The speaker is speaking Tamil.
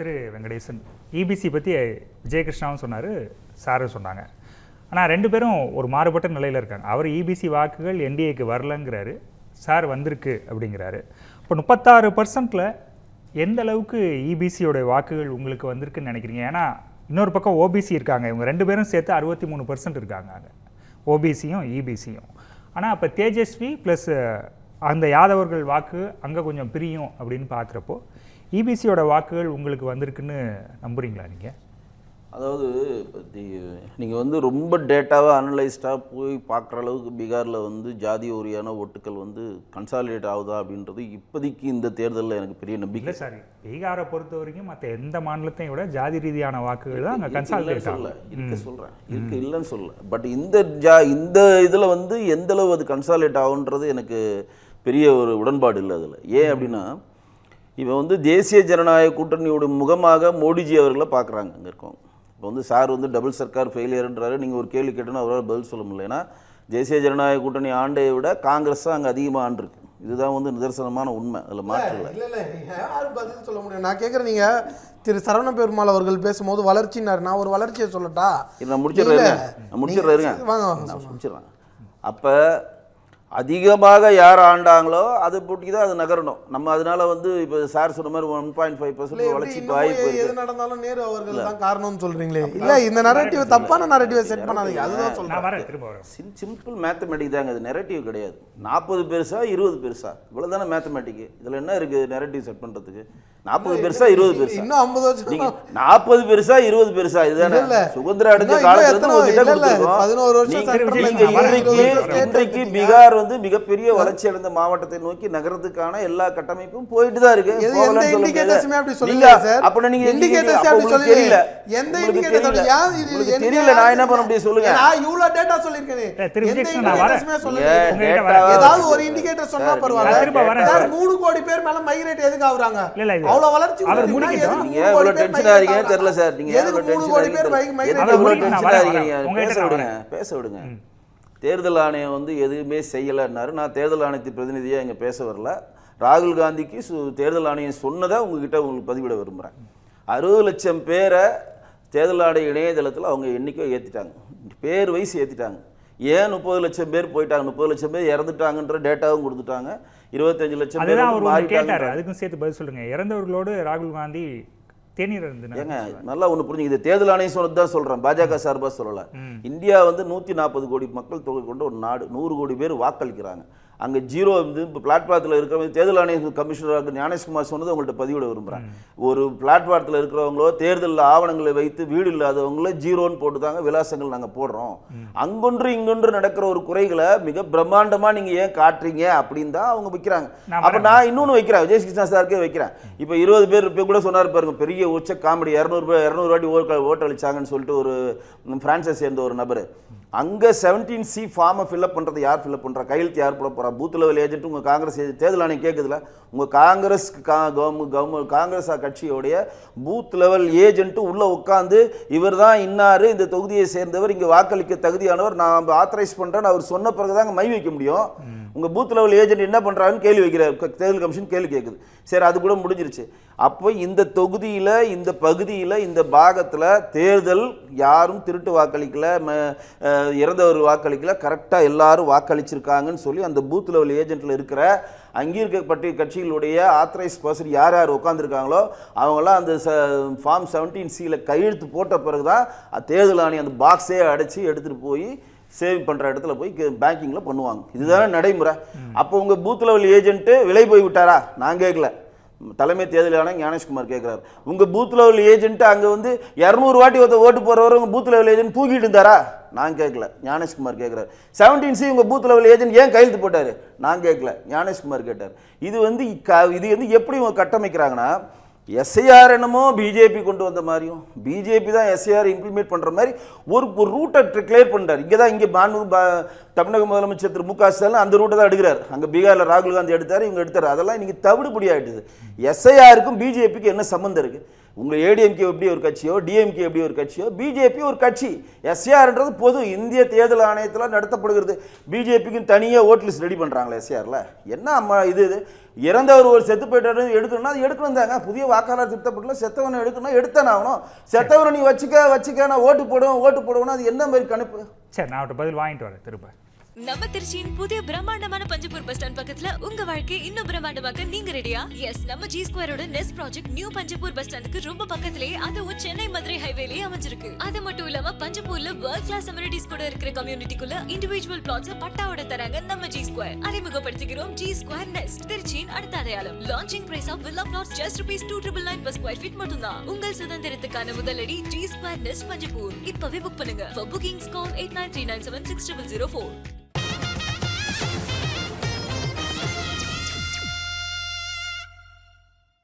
திரு வெங்கடேசன். இபிசி பற்றி விஜயகிருஷ்ணாவும் சொன்னார் சாரும் சொன்னாங்க. ஆனால் ரெண்டு பேரும் ஒரு மாறுபட்ட நிலையில் இருக்காங்க. அவர் இபிசி வாக்குகள் என்டிஏக்கு வரலங்கிறாரு சார் வந்திருக்கு அப்படிங்கிறாரு. இப்போ முப்பத்தாறு பர்சன்ட்டில் எந்த அளவுக்கு இபிசியோடைய வாக்குகள் உங்களுக்கு வந்திருக்குன்னு நினைக்கிறீங்க? ஏன்னா இன்னொரு பக்கம் ஓபிசி இருக்காங்க. இவங்க ரெண்டு பேரும் சேர்த்து அறுபத்தி மூணு பர்சன்ட் இருக்காங்க அங்கே. ஓபிசியும் இபிசியும் ஆனால் அப்போ தேஜஸ்வி ப்ளஸ் அந்த யாதவர்கள் வாக்கு அங்கே கொஞ்சம் பிரியும் அப்படின்னு பார்க்குறப்போ இபிசியோட வாக்குகள் உங்களுக்கு வந்திருக்குன்னு நம்புறீங்களா நீங்கள் அதாவது நீங்கள் வந்து ரொம்ப டேட்டாவாக அனலைஸ்டாக போய் பார்க்குற அளவுக்கு பீகாரில் வந்து ஜாதி ஓரியான ஓட்டுக்கள் வந்து கன்சாலிடேட் ஆகுதா அப்படின்றது இப்போதைக்கு இந்த தேர்தலில் எனக்கு பெரிய நம்பிக்கை சார் பீகாரை பொறுத்த வரைக்கும் மற்ற எந்த மாநிலத்தையும் விட ஜாதி ரீதியான வாக்குகள் தான் அங்கே கன்சால்டேட் ஆகும். இருக்க சொல்கிறேன் இருக்கு இல்லைன்னு சொல்ல பட் இந்த ஜா இந்த இதில் வந்து எந்த அளவு அது கன்சாலேட் ஆகுன்றது எனக்கு பெரிய ஒரு உடன்பாடு இல்லை அதில். ஏன் அப்படின்னா இவன் வந்து தேசிய ஜனநாயக கூட்டணியோட முகமாக மோடிஜி அவர்களை பார்க்குறாங்க அங்கே இருக்கவங்க. இப்போ வந்து சார் வந்து டபுள் சர்க்கார் ஃபெயிலியர்ன்றாரு நீங்கள் ஒரு கேள்வி கேட்டோன்னா அவரால் பதில் சொல்ல முடியல. ஏன்னா தேசிய ஜனநாயக கூட்டணி ஆண்டையை விட காங்கிரஸ் தான் அங்கே அதிகமாக ஆண்டிருக்கு இதுதான் வந்து நிதர்சனமான உண்மை. அதில் மாற்று இல்லை. இல்ல இல்ல. யார் பதில் சொல்ல முடியும் நான் கேட்குறேன் நீங்க திரு சரவண பெருமாள் அவர்கள் பேசும்போது வளர்ச்சினார் நான் ஒரு வளர்ச்சியை சொல்லட்டா? நான் முடிச்சிடுறேன் இருங்க. வாங்க, முடிச்சிடுறேன். அப்போ அதிகமாக யார் ஆண்டாங்களோ அதை போட்டி தான் அது நகரணும். நம்ம அதனால வந்து இப்போ சார் சொன்ன மாதிரி ஒன் பாயிண்ட் ஃபைவ் பர்சன்ட் வளர்ச்சி வாய்ப்பு எது நடந்தாலும் நேரு அவர்கள் தான் காரணம்னு சொல்றீங்களே. இல்ல இந்த நரேட்டிவ் தப்பான நரேட்டிவ் செட் பண்ணாதீங்க. அதுதான் சொல்றேன். நான் வரேன் திரும்ப வரேன். சிம் சிம்பிள் மேத்தமெட்டிக் தாங்க இது. நெரட்டிவ் கிடையாது. நாற்பது பெருசா இருபது பெருசா. இவ்வளோ தானே மேத்தமெட்டிக் இதில் என்ன இருக்குது நெரட்டிவ் செட் பண்ணுறதுக்கு நாற்பது பெருசா இருபது பெருசா. இன்னும் ஐம்பது வருஷம் நீங்க நாற்பது பெருசா இருபது பெருசா இதுதானே? இல்ல. சுதந்திரம் அடைஞ்ச காலத்துல இன்றைக்கு இன்றைக்கு பீகார் வந்து மிகப்பெரிய வளர்ச்சி அடைந்த மாவட்டத்தை நோக்கி நகரத்துக்கான எல்லா கட்டமைப்பும் போயிட்டு தான் இருக்கு அப்படி நீங்க-. தெரியல. எந்த தெரியல. நான் என்ன பண்ண முடியும் சொல்லுங்க. நான் இவ்வளவு டேட்டா சொல்லிருக்கேனே. ஏதாவது ஒரு இண்டிகேட்டர் சொன்னா பரவாயில்ல. மூணு கோடி பேர் மேல மைக்ரேட் எதுக்கு ஆகுறாங்க? இல்ல, இல்ல, இது அவ்வளவு வளர்ச்சி அவர் முடிக்கட்டும். நீங்க இவ்வளவு டென்ஷன் ஆகுறாங்க? தெரியல சார். நீங்க எதுக்கு எவ்வளவு மூணு டென்ஷன் கோடி பேர் டென்ஷன் பேச விடுங்க பேச விடுங்க. தேர்தல் ஆணையம் வந்து எதுவுமே செய்யலைன்னாரு நான் தேர்தல் ஆணையத்தின் பிரதிநிதியாக இங்கே பேச வரல. ராகுல் காந்திக்கு சு தேர்தல் ஆணையம் சொன்னதை உங்ககிட்ட உங்களுக்கு பதிவிட விரும்புகிறேன் அறுபது லட்சம் பேரை தேர்தல் ஆணைய இணையதளத்தில் அவங்க எண்ணிக்கை ஏற்றிட்டாங்க பேர் வயசு ஏற்றிட்டாங்க ஏன் முப்பது லட்சம் பேர் போயிட்டாங்க? முப்பது லட்சம் பேர் இறந்துட்டாங்கன்ற டேட்டாவும் கொடுத்துட்டாங்க. இருபத்தஞ்சு லட்சம் அதுதான் அவர் கேட்டாரு. அதுக்கும் சேர்த்து பதில் சொல்லுங்க. இறந்தவர்களோடு ராகுல் காந்தி தேநீர் ஏங்க நல்லா ஒன்று புரிஞ்சுங்க. இது தேர்தல் ஆணையம் சொன்னது தான் சொல்கிறேன் பாஜக சார்பாக சொல்லலை. இந்தியா வந்து நூற்றி நாற்பது கோடி மக்கள் தொகை கொண்ட ஒரு நாடு. நூறு கோடி பேர் வாக்களிக்கிறாங்க. அங்கே ஜீரோ வந்து இப்போ பிளாட்பாரத்தில் இருக்கிறவங்க தேர்தல் ஆணைய கமிஷனராக ஞானேஷ்குமார் சொன்னதை உங்கள்கிட்ட பதிவிட விரும்புகிறேன் ஒரு பிளாட்பாரத்தில் இருக்கிறவங்களோ தேர்தலில் ஆவணங்களை வைத்து வீடு இல்லாதவங்களோ ஜீரோன்னு போட்டு தாங்க விலாசங்கள் நாங்கள் போடுறோம். அங்கொன்று இங்கொன்று நடக்கிற ஒரு குறைகளை மிக பிரம்மாண்டமாக நீங்கள் ஏன் காட்டுறீங்க அப்படின்னு தான் அவங்க வைக்கிறாங்க. அப்போ நான் இன்னொன்று வைக்கிறேன். விஜய் கிருஷ்ணா சாருக்கே வைக்கிறேன். இப்போ இருபது பேர் இப்போ கூட சொன்னார் பாருங்க பெரிய உச்ச காமெடி இரநூறு பேர் இரநூறு வாட்டி ஓட்டளிச்சாங்கன்னு சொல்லிட்டு ஒரு ம், சேர்ந்த ஒரு நபர். அங்கே செவன்டீன் சி ஃபார்மை ஃபில்அப் பண்ணுறது யார் ஃபில்அப் பண்ணுறா கையெழுத்து யார் போட போகிறா பூத் லெவல் ஏஜென்ட் உங்கள் காங்கிரஸ் ஏஜென்ட் தேர்தல் ஆணையம் கேட்குதுல உங்கள் காங்கிரஸ் கா கவர்மெண்ட் கவர்மெண்ட் காங்கிரஸ் கட்சியோடைய பூத் லெவல் ஏஜென்ட்டு உள்ளே உட்காந்து இவர் தான் இன்னார் இந்த தொகுதியை சேர்ந்தவர் இங்கே வாக்களிக்க தகுதியானவர் நான் ஆத்தரைஸ் பண்ணுறேன்னு அவர் சொன்ன பிறகு தாங்க மை வைக்க முடியும். உங்கள் பூத் லெவல் ஏஜென்ட் என்ன பண்ணுறாருன்னு கேள்வி வைக்கிறார் தேர்தல் கமிஷன் கேள்வி கேட்குது சரி அது கூட முடிஞ்சிருச்சு. அப்போ இந்த தொகுதியில் இந்த பகுதியில் இந்த பாகத்தில் தேர்தல் யாரும் திருட்டு வாக்களிக்கல ம இறந்தவர் வாக்களிக்கல கரெக்டாக எல்லாரும் வாக்களிச்சிருக்காங்கன்னு சொல்லி அந்த பூத் லெவல் ஏஜென்ட்டில் இருக்கிற அங்கீகரிக்கப்பட்ட கட்சிகளுடைய ஆத்தரைஸ் பர்சன் யார் யார் உட்காந்துருக்காங்களோ அவங்களாம் அந்த ஃபார்ம் செவன்டீன் சியில் கையெழுத்து போட்ட பிறகு தான் தேர்தல் ஆணையம் அந்த பாக்ஸே அடைச்சி எடுத்துகிட்டு போய் சேவ் பண்ணுற இடத்துல போய் பேங்கிங்கில் பண்ணுவாங்க. இதுதானே நடைமுறை. அப்போ உங்கள் பூத் லெவல் ஏஜென்ட்டு விலை போய் விட்டாரா? நான் கேட்கல. தலைமை தேர்தலான ஞானேஷ்குமார் கேட்குறாரு. உங்கள் பூத் லெவல் ஏஜென்ட்டு அங்கே வந்து இரநூறு வாட்டி ஒருத்த ஓட்டு போகிறவர் உங்கள் பூத் லெவல் ஏஜென்ட் தூக்கிட்டு இருந்தாரா? நான் கேட்கல. ஞானேஷ்குமார் கேட்குறாரு. செவன்டீன் சி உங்கள் பூத் லெவல் ஏஜென்ட் ஏன் கையெழுத்து போட்டார்? நான் கேட்கல. ஞானேஷ்குமார் கேட்டார். இது வந்து க- இது வந்து எப்படி இவங்க கட்டமைக்கிறாங்கன்னா எஸ்ஐஆர் என்னமோ பிஜேபி கொண்டு வந்த மாதிரியும் பிஜேபி தான் எஸ்ஐஆர் இம்ப்ளிமெண்ட் பண்ணுற மாதிரி ஒரு ஒரு ரூட்டை டிக்ளேர் பண்ணுறாரு இங்கே தான் இங்கே மாண்பு தமிழக முதலமைச்சர் திரு மு க ஸ்டாலின் அந்த ரூட்டை தான் எடுக்கிறார். அங்கே பீகாரில் ராகுல் காந்தி எடுத்தார் இவங்க எடுத்தார். அதெல்லாம் இன்றைக்கி தவிடுபடி ஆயிட்டுது. எஸ்ஐஆருக்கும் பிஜேபிக்கும் என்ன சம்மந்தம் இருக்குது உங்கள் ஏடிஎம்கே எப்படி ஒரு கட்சியோ டிஎம்கே எப்படி ஒரு கட்சியோ பிஜேபி ஒரு கட்சி. எஸ்ஆர்ன்றது பொது இந்திய தேர்தல் ஆணையத்தில் நடத்தப்படுகிறது. பிஜேபிக்குன்னு தனியாக ஓட் லிஸ்ட் ரெடி பண்ணுறாங்களே எஸ்ஏஆரில் என்ன அம்மா இது இது? இறந்தவர் ஒரு செத்து போயிட்டாரு எடுக்கணும்னா அது எடுக்கணும் தாங்க. புதிய வாக்காளர் திட்டப்பட்டில் செத்தவனை எடுக்கணும் எடுத்தானே ஆகணும். செத்தவனை நீ வச்சுக்க வச்சுக்க நான் ஓட்டு போடுவேன் ஓட்டு போடுவேன்னா அது என்ன மாதிரி கணிப்பு? சரி நான் அவட்ட பதில் வாங்கிட்டு வரேன் திரும்ப. நம்ம திருச்சியின் புதிய பிரம்மாண்டமான பஞ்சப்பூர் பஸ் ஸ்டாண்ட் பக்கத்துல உங்க வாழ்க்கை இன்னும் பிரம்மாண்டமாக்க நீங்க ரெடியா எஸ் நம்ம ஜி ஸ்கொயரோட nest project new Panjappur bus ஸ்டாண்டுக்கு ரொம்ப பக்கத்திலே அதுவும் சென்னை மதுரை ஹைவேலயே அமைஞ்சிருக்கு. அது மட்டும் இல்லாம பஞ்சப்பூர்ல வேர்ல்ட் கிளாஸ் அமெரிட்டிஸ் கூட இருக்கிற கம்யூனிட்டிக்குள்ள இண்டிவிஜுவல் பிளாட்ஸ் பட்டாவோட தராங்க நம்ம ஜி ஸ்கொயர் அறிமுகப்படுத்துகிறோம் ஜி ஸ்கொயர் நெஸ்ட் திருச்சியின் அடுத்த அடையாளம். Launching price of villa flats just rupees two triple nine plus square feet மட்டும்தான். உங்கள் சுதந்திரத்துக்கான முதலடி ஜி ஸ்கொயர் நெஸ்ட் பஞ்சப்பூர் இப்பவே புக் பண்ணுங்க. For bookings call eight nine three nine seven six triple zero four Thank you.